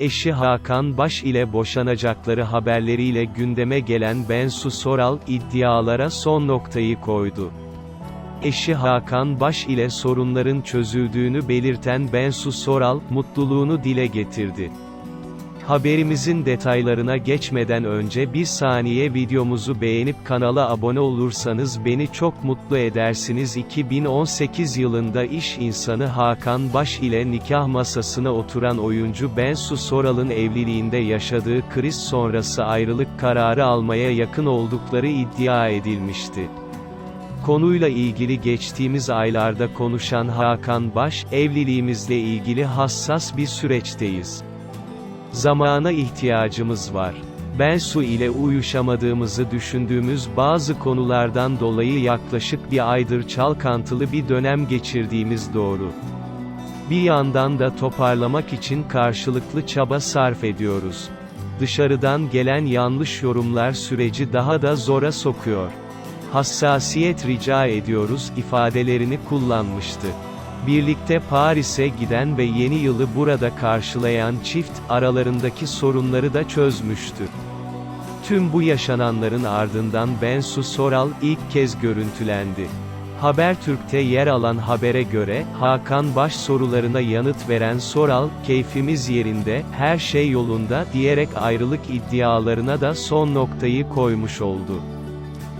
Eşi Hakan Baş ile boşanacakları haberleriyle gündeme gelen Bensu Soral, iddialara son noktayı koydu. Eşi Hakan Baş ile sorunların çözüldüğünü belirten Bensu Soral, mutluluğunu dile getirdi. Haberimizin detaylarına geçmeden önce bir saniye videomuzu beğenip kanala abone olursanız beni çok mutlu edersiniz. 2018 yılında iş insanı Hakan Baş ile nikah masasına oturan oyuncu Bensu Soral'ın evliliğinde yaşadığı kriz sonrası ayrılık kararı almaya yakın oldukları iddia edilmişti. Konuyla ilgili geçtiğimiz aylarda konuşan Hakan Baş, evliliğimizle ilgili hassas bir süreçteyiz. Zamana ihtiyacımız var. Ben su ile uyuşamadığımızı düşündüğümüz bazı konulardan dolayı yaklaşık bir aydır çalkantılı bir dönem geçirdiğimiz doğru. Bir yandan da toparlamak için karşılıklı çaba sarf ediyoruz. Dışarıdan gelen yanlış yorumlar süreci daha da zora sokuyor. Hassasiyet rica ediyoruz ifadelerini kullanmıştı. Birlikte Paris'e giden ve yeni yılı burada karşılayan çift, aralarındaki sorunları da çözmüştü. Tüm bu yaşananların ardından Bensu Soral ilk kez görüntülendi. Habertürk'te yer alan habere göre, Hakan Baş sorularına yanıt veren Soral, keyfimiz yerinde, her şey yolunda, diyerek ayrılık iddialarına da son noktayı koymuş oldu.